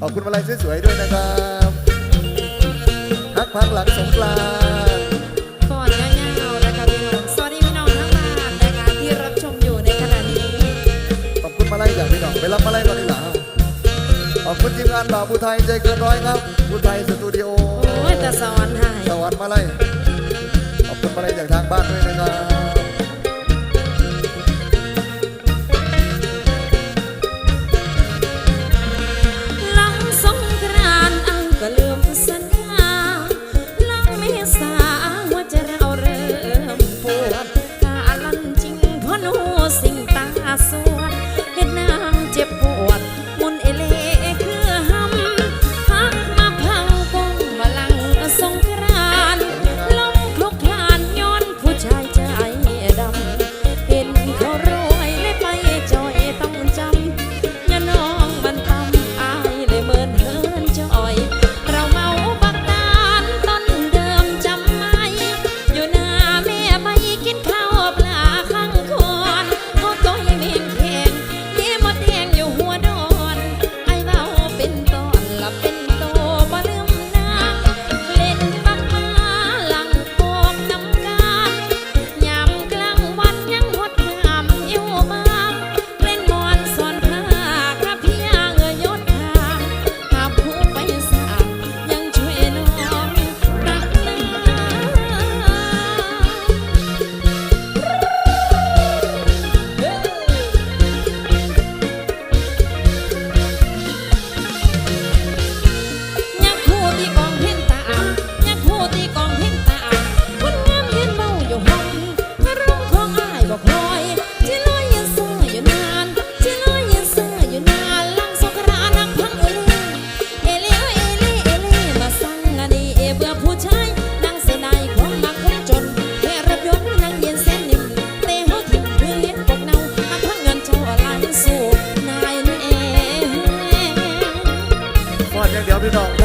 ขอบคุณมาลัยสวยๆด้วยนะครับฮักพักหลังสงกรานต์ก่อนย่าวๆนะคะพี่น้องสวัสดีพี่น้องทั้งบ้านนะคะที่รับชมอยู่ในขณะนี้ขอบคุณมาลัยอย่างพี่น้องไปรับมาลัยก่อนดีกว่าขอบคุณทีมงานบ่าวผู้ไทยใจเกินร้อยครับผู้ไทยสตูดิโอโอ้ยแต่สวรรค์ให้สวรรค์มาลัยขอบคุณมาลัยจากทางบ้านด้วยนะ 知道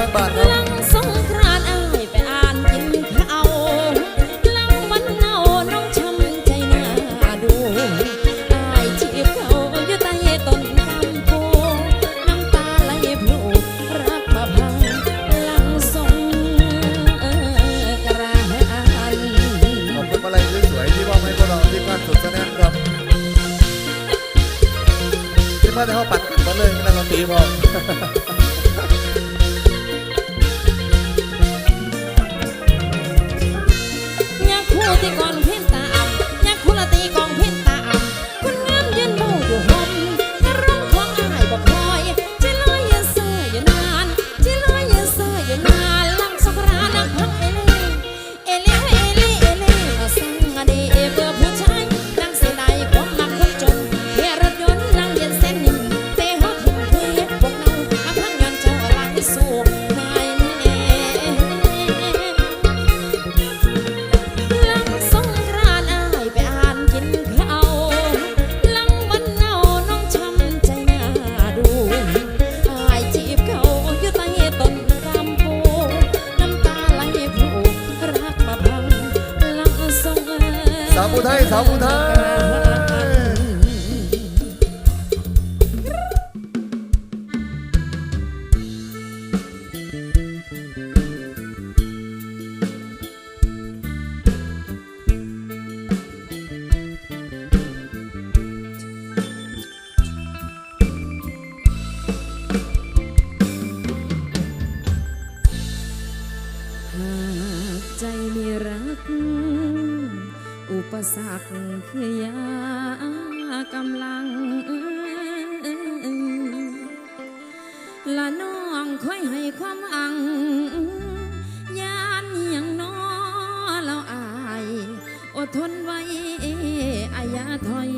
หากใจไม่รัก อุปสรรคคือยากำลังละน้องค่อยให้ความอังยานยังน้อเราอาย อดทนไว้อายาถอย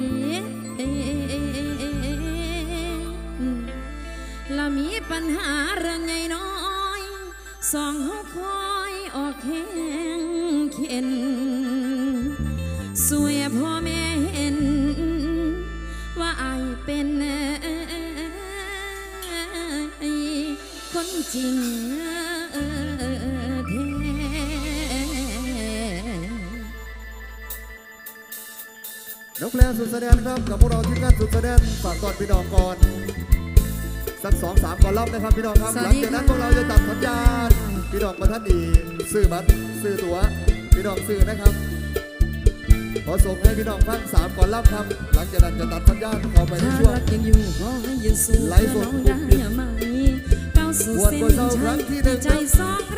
ละมีปัญหาเรื่องไงน้อยสองหัวคอ ออกแห้งเข็นสวยพ่อแม่เห็น ว่าไอเป็นคนจริงแท้นกแล้วสุดแสดงครับกับพวกเราที่นั่นสุดแสดงฝากกอดพี่น้องก่อน สักสองสามก่อนรอบนะครับพี่น้องครับหลังจากนั้นพวกเราจะตัดสัญญาณพี่น้องประท่านดีซื้อบัตรซื้อตัวพี่น้องซื้อนะครับขอส่งให้พี่น้องฟังสามก่อลัมครับ หลังจากนั้นจะตัดสัญญาณเข้าไปในช่วงไลฟ์สดน้กอย่ามนีก้าวสู่เส้นที่ใจสอง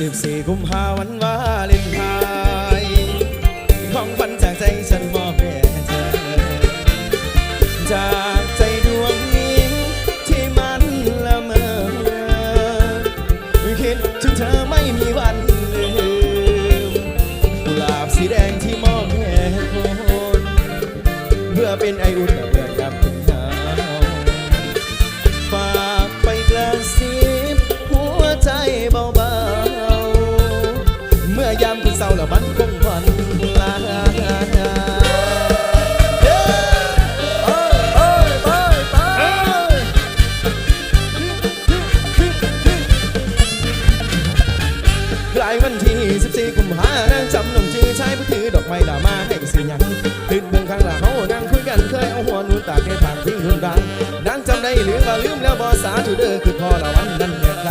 สิบสี่กุมภาวันวาเลนไทน์ เทพางพึ่งเฮืนรังดังจำได้หรือว่าลืมแล้วบอสาธุเดอร์คือพ่อละวันนั้นเมื่อใคร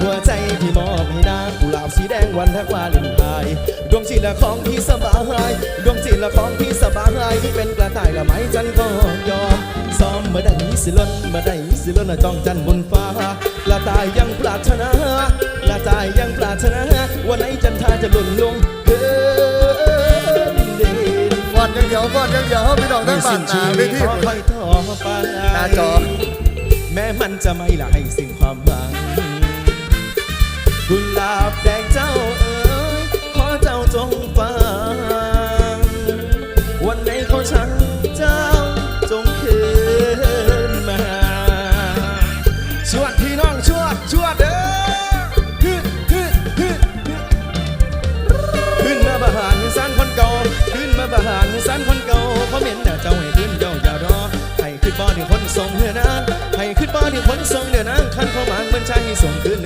หัวใจที่มอบให้ดากุหลาบสีแดงวันทักว่าลินทายดวงจิตละของพี่สบายดวงจิตละของพี่สบายที่เป็นกระต่ายละไม้จันก็ยอมซ้อมมาได้สิล้นมาได้สิล้นจ้องจันบนฟ้าลระตายยังปรารถนาลระตายยังปรารถนาวันไหนจันทาจะหล่นลง เดี๋ยวก่อนยัเดี๋ยวเข้าไปดอกทั้งบ้านนไม่ทีค่อยต่อไปหน้าจอ แม้มันจะไม่ละให้สิ่งความหวังกุหลาบแดง บ้านสานคนเก่าเพราะเหม็นเจ้าให้ขึ้นเจ้าอย่ารอให้ขึ้นบ่อที่คนส่งเหือนั้นให้ขึ้นบ่อที่คนส่งเดือนั้นขันเข้ามางมันชายส่งคืน